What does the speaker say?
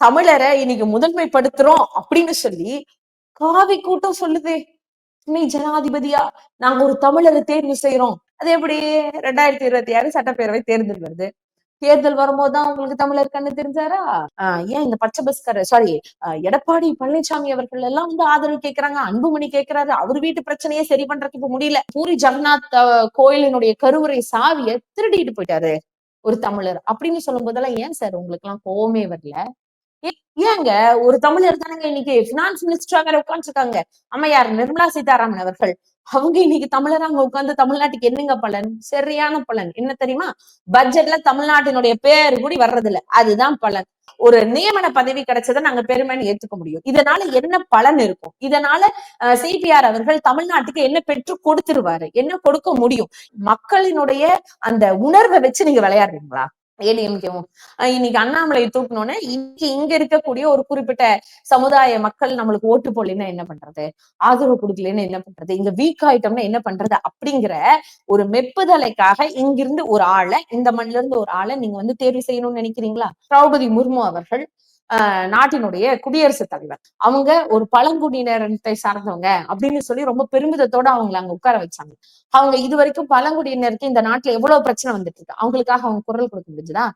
தமிழரை இன்னைக்கு முதன்மைப்படுத்துறோம் அப்படின்னு சொல்லி காவி கூட்டம் சொல்லுதே. துணை ஜனாதிபதியா? நாங்க ஒரு தமிழரை தேர்வு செய்யறோம் அது எப்படி? ரெண்டாயிரத்தி இருபத்தி ஆறு சட்டப்பேரவை தேர்தல் வருது. தேர்தல் வரும்போதுதான் உங்களுக்கு தமிழர் கண்ணு தெரிஞ்சாரா? ஆஹ் ஏன் இந்த பச்சை பஸ்கர் சாரி எடப்பாடி பழனிசாமி அவர்கள் எல்லாம் வந்து ஆதரவு கேட்கறாங்க அன்புமணி கேட்கிறாரு அவர் வீட்டு பிரச்சனையே சரி பண்றதுக்கு இப்ப முடியல. பூரி ஜெகநாத் அஹ், கோயிலினுடைய கருவறை சாவியை திருடிட்டு போயிட்டாரு ஒரு தமிழர் அப்படின்னு சொல்லும் போதெல்லாம் ஏன் சார்? உங்களுக்கு எல்லாம் கோவமே வரல. ஏங்க? ஒரு தமிழர் தானங்க இன்னைக்கு? பினான்ஸ் மினிஸ்டரா வேற உட்காந்துருக்காங்க அம்மையார் நிர்மலா சீதாராமன் அவர்கள். அவங்க இன்னைக்கு தமிழர் அங்க உட்கார்ந்து தமிழ்நாட்டுக்கு என்னங்க பலன்? சரியான பலன். என்ன தெரியுமா? பட்ஜெட்ல தமிழ்நாட்டினுடைய பேர் கூடி வர்றதில்ல. அதுதான் பலன். ஒரு நியமன பதவி கிடைச்சதை நாங்க பெருமைன்னு ஏத்துக்க முடியும். இதனால என்ன பலன் இருக்கும்? இதனால சிபிஆர் அவர்கள் தமிழ்நாட்டுக்கு என்ன பெற்று கொடுத்துருவாரு? என்ன கொடுக்க முடியும்? மக்களினுடைய அந்த உணர்வை வச்சு நீங்க விளையாடுறீங்களா? ஏடிஎம்கேவும் இன்னைக்கு அண்ணாமலை தூக்கணும்னு இன்னைக்கு இங்க இருக்கக்கூடிய ஒரு குறிப்பிட்ட சமுதாய மக்கள் நம்மளுக்கு ஓட்டு போடலன்னா என்ன பண்றது? ஆதரவு கொடுக்கலன்னு என்ன பண்றது? இங்க வீக் ஆயிட்டோம்னா என்ன பண்றது? அப்படிங்கிற ஒரு மெப்புதலைக்காக இங்கிருந்து ஒரு ஆளை இந்த மண்ணில இருந்து ஒரு ஆளை நீங்க வந்து தேர்வு செய்யணும்னு நினைக்கிறீங்களா? திரௌபதி முர்மு அவர்கள் நாட்டினுடைய குடியரசுத் தலைவர். அவங்க ஒரு பழங்குடியினத்தை சார்ந்தவங்க அப்படின்னு சொல்லி ரொம்ப பெருமிதத்தோட அவங்களை அங்க உட்கார வச்சாங்க. அவங்க இது வரைக்கும் பழங்குடியினருக்கு இந்த நாட்டுல எவ்வளவு பிரச்சனை வந்துட்டு இருக்கு? அவங்களுக்காக அவங்க குரல் கொடுக்க முடிஞ்சுதா?